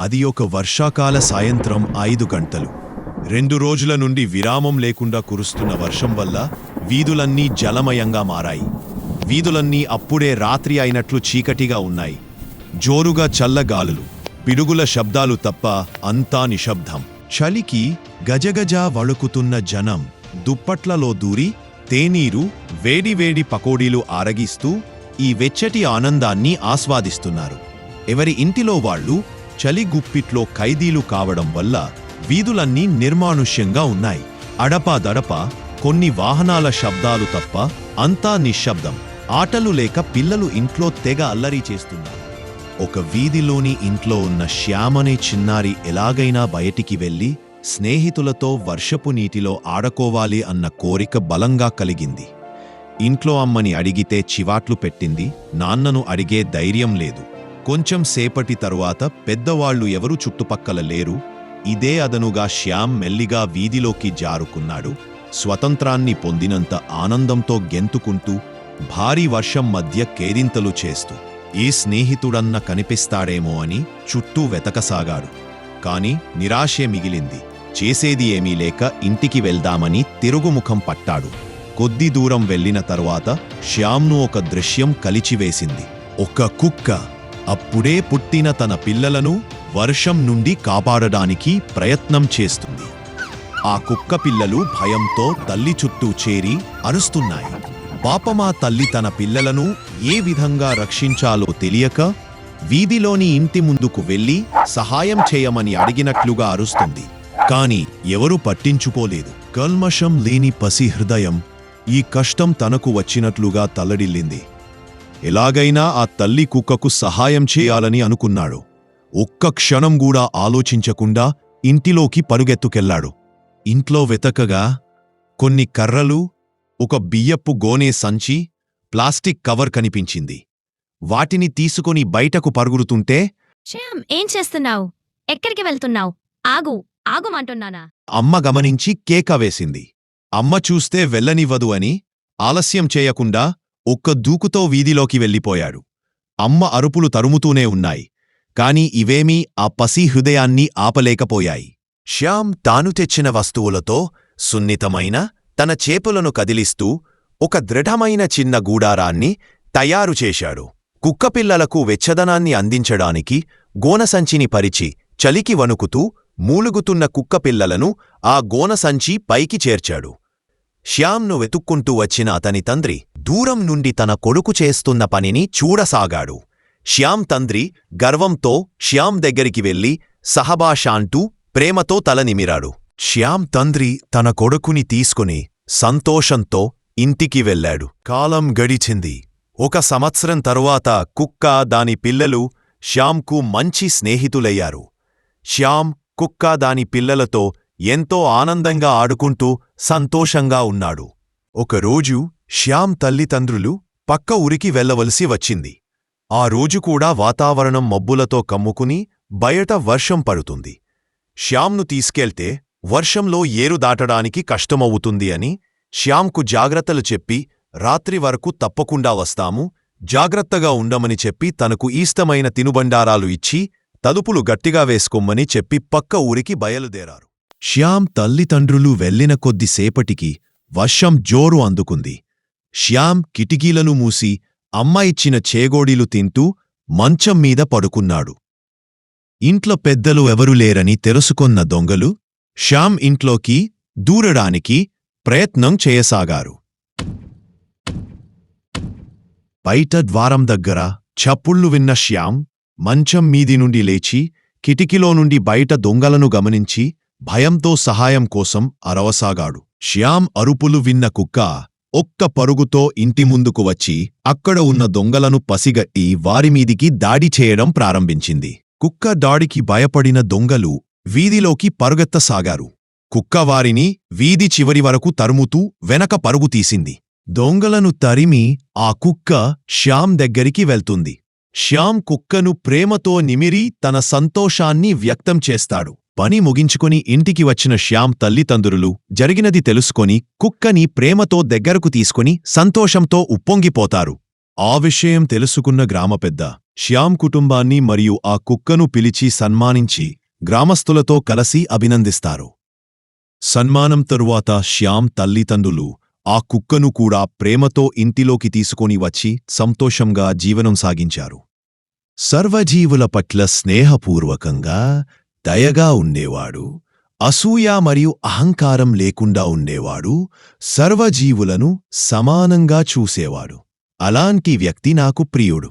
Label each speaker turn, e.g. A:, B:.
A: అది ఒక వర్షాకాల సాయంత్రం ఐదు గంటలు. రెండు రోజుల నుండి విరామం లేకుండా కురుస్తున్న వర్షం వల్ల వీధులన్నీ జలమయంగా మారాయి. వీధులన్నీ అప్పుడే రాత్రి అయినట్లు చీకటిగా ఉన్నాయి. జోరుగా చల్లగాలులు పిడుగుల శబ్దాలు తప్ప అంతా నిశ్శబ్దం. చలికి గజగజ వణుకుతున్న జనం దుప్పట్లలో దూరి తేనీరు వేడివేడి పకోడీలు ఆరగిస్తూ ఈ వెచ్చటి ఆనందాన్ని ఆస్వాదిస్తున్నారు. ఎవరి ఇంటిలో వాళ్ళు చలి గుప్పిట్లో ఖైదీలు కావడం వల్ల వీధులన్నీ నిర్మానుష్యంగా ఉన్నాయి. అడపాదడప కొన్ని వాహనాల శబ్దాలు తప్ప అంతా నిశ్శబ్దం. ఆటలు లేక పిల్లలు ఇంట్లో తెగ అల్లరి చేస్తున్నారు. ఒక వీధిలోని ఇంట్లో ఉన్న శ్యామనే చిన్నారి ఎలాగైనా బయటికి వెళ్ళి స్నేహితులతో వర్షపు నీటిలో ఆడుకోవాలి అన్న కోరిక బలంగా కలిగింది. ఇంట్లో అమ్మని అడిగితే చివాట్లు పెట్టింది నాన్నను అడిగే ధైర్యం లేదు. కొంచెం సేపటి తరువాత పెద్దవాళ్ళు ఎవరు చుట్టుపక్కల లేరు ఇదే అదనుగా శ్యామ్ మెల్లిగా వీధిలోకి జారుకున్నాడు. స్వతంత్రాన్ని పొందినంత ఆనందంతో గెంతుకుంటూ భారీ వర్షం మధ్య కేరింతలు చేస్తూ ఈ స్నేహితుడన్న కనిపిస్తాడేమో అని చుట్టూ వెతకసాగాడు. కాని నిరాశే మిగిలింది. చేసేది ఏమీ లేక ఇంటికి వెళ్దామని తిరుగుముఖం పట్టాడు. కొద్ది దూరం వెళ్ళిన తరువాత శ్యామ్ను ఒక దృశ్యం కలిచివేసింది. ఒక కుక్క! అప్పుడే పుట్టిన తన పిల్లలను వర్షం నుండి కాపాడడానికి ప్రయత్నం చేస్తుంది. ఆ కుక్క పిల్లలు భయంతో తల్లి చుట్టూ చేరి అరుస్తున్నాయి. పాపమా తల్లి తన పిల్లలను ఏ విధంగా రక్షించాలో తెలియక వీధిలోని ఇంటి ముందుకు వెళ్ళి సహాయం చేయమని అడిగినట్లుగా అరుస్తుంది. కాని ఎవరూ పట్టించుకోలేదు. కల్మషం లేని పసి హృదయం ఈ కష్టం తనకు వచ్చినట్లుగా తల్లడిల్లింది. ఎలాగైనా ఆ తల్లి కుక్కకు సహాయం చేయాలని అనుకున్నాడు. ఒక్క క్షణం కూడా ఆలోచించకుండా ఇంటిలోకి పరుగెత్తుకెళ్ళాడు ఇంట్లో వెతకగా కొన్ని కర్రలు ఒక బియ్యపు గోనే సంచి ప్లాస్టిక్ కవర్ కనిపించింది. వాటిని తీసుకొని బయటకు పరుగురుతుంటే
B: శ్యామ్ ఏం చేస్తున్నావు? ఎక్కడికి వెళ్తున్నావు? ఆగు ఆగుమంటున్నానా
A: అమ్మ గమనించి కేక వేసింది. అమ్మ చూస్తే వెళ్ళనివ్వదు అని ఆలస్యం చేయకుండా ఒక్క దూకుతో వీధిలోకి వెళ్ళిపోయాడు. అమ్మ అరుపులు తరుముతూనే ఉన్నాయి. కాని ఇవేమీ ఆ పసి హృదయాన్ని ఆపలేకపోయాయి. శ్యామ్ తాను తెచ్చిన వస్తువులతో సున్నితమైన తన చేపలను కదిలిస్తూ ఒక దృఢమైన చిన్న గూడారాన్ని తయారుచేశాడు కుక్కపిల్లలకు వెచ్చదనాన్ని అందించడానికి గోనసంచిని పరిచి చలికి వణుకుతూ మూలుగుతున్న కుక్కపిల్లలను ఆ గోనసంచి పైకి చేర్చాడు. శ్యామ్ను వెతుక్కుంటూ వచ్చిన అతని తండ్రి దూరం నుండి తన కొడుకు చేస్తున్న పనిని చూడసాగాడు. శ్యామ్ తండ్రి గర్వంతో శ్యామ్ దగ్గరికి వెళ్ళి సహబాషాంటూ ప్రేమతో తలనిమిరాడు శ్యామ్ తండ్రి తన కొడుకుని తీసుకుని సంతోషంతో ఇంటికి వెళ్ళాడు. కాలం గడిచింది. ఒక సంవత్సరం తరువాత కుక్క దాని పిల్లలు శ్యామ్కు మంచి స్నేహితులయ్యారు. శ్యామ్ కుక్క దాని పిల్లలతో ఎంతో ఆనందంగా ఆడుకుంటూ సంతోషంగా ఉన్నాడు. ఒకరోజు శ్యామ్ తల్లిదండ్రులు పక్క ఊరికి వెళ్ళవలసి వచ్చింది. ఆ రోజు కూడా వాతావరణం మబ్బులతో కమ్ముకుని బయట వర్షం పడుతుంది. శ్యామ్ను తీసుకెళ్తే వర్షంలో ఏరు దాటడానికి కష్టమవుతుంది అని శ్యామ్కు జాగ్రత్తలు చెప్పి రాత్రి వరకు తప్పకుండా వస్తాము జాగ్రత్తగా ఉండమని చెప్పి తనకు ఈస్తమైన తినుబండారాలు ఇచ్చి తలుపులు గట్టిగా వేసుకోమ్మని చెప్పి పక్క ఊరికి బయలుదేరారు. శ్యామ్ తల్లిదండ్రులు వెళ్ళిన కొద్దిసేపటికి వర్షం జోరు అందుకుంది. శ్యామ్ కిటికీలను మూసి అమ్మ ఇచ్చిన చేగోడీలు తింటూ మంచం మీద పడుకున్నాడు. ఇంట్లో పెద్దలు ఎవరూ లేరని తెలుసుకొన్న దొంగలు శ్యామ్ ఇంట్లోకి దూరడానికి ప్రయత్నం చేయసాగారు. బయట ద్వారం దగ్గర చప్పుళ్ళు విన్న శ్యామ్ మంచం మీది నుండి లేచి కిటికీలో నుండి బయట దొంగలను గమనించి భయంతో సహాయం కోసం అరవసాగాడు. శ్యామ్ అరుపులు విన్న కుక్క ఒక్క పరుగుతో ఇంటి ముందుకు వచ్చి అక్కడ ఉన్న దొంగలను పసిగట్టి వారిమీదికి దాడి చేయడం ప్రారంభించింది. కుక్క దాడికి భయపడిన దొంగలు వీధిలోకి పరుగెత్తసాగారు. కుక్క వారిని వీధి చివరి వరకు తరుముతూ వెనక పరుగు తీసింది. దొంగలను తరిమి ఆ కుక్క శ్యామ్ దగ్గరికి వెళ్తుంది. శ్యామ్ కుక్కను ప్రేమతో నిమిరి తన సంతోషాన్ని వ్యక్తం చేస్తాడు. పని ముగించుకొని ఇంటికి వచ్చిన శ్యామ్ తల్లితండ్రులు జరిగినది తెలుసుకొని కుక్కని ప్రేమతో దగ్గరకు తీసుకొని సంతోషంతో ఉప్పొంగిపోతారు. ఆ విషయం తెలుసుకున్న గ్రామ పెద్ద శ్యామ్ కుటుంబాన్ని మరియు ఆ కుక్కను పిలిచి సన్మానించి గ్రామస్తులతో కలసి అభినందిస్తారు. సన్మానం తరువాత శ్యామ్ తల్లితండ్రులు ఆ కుక్కను కూడా ప్రేమతో ఇంటిలోకి తీసుకొని వచ్చి సంతోషంగా జీవనం సాగించారు. సర్వజీవుల పట్ల స్నేహపూర్వకంగా దయగా ఉండేవాడు అసూయ మరియు అహంకారం లేకుండా ఉండేవాడు సర్వజీవులను సమానంగా చూసేవాడు. అలాంటి వ్యక్తి నాకు ప్రియుడు.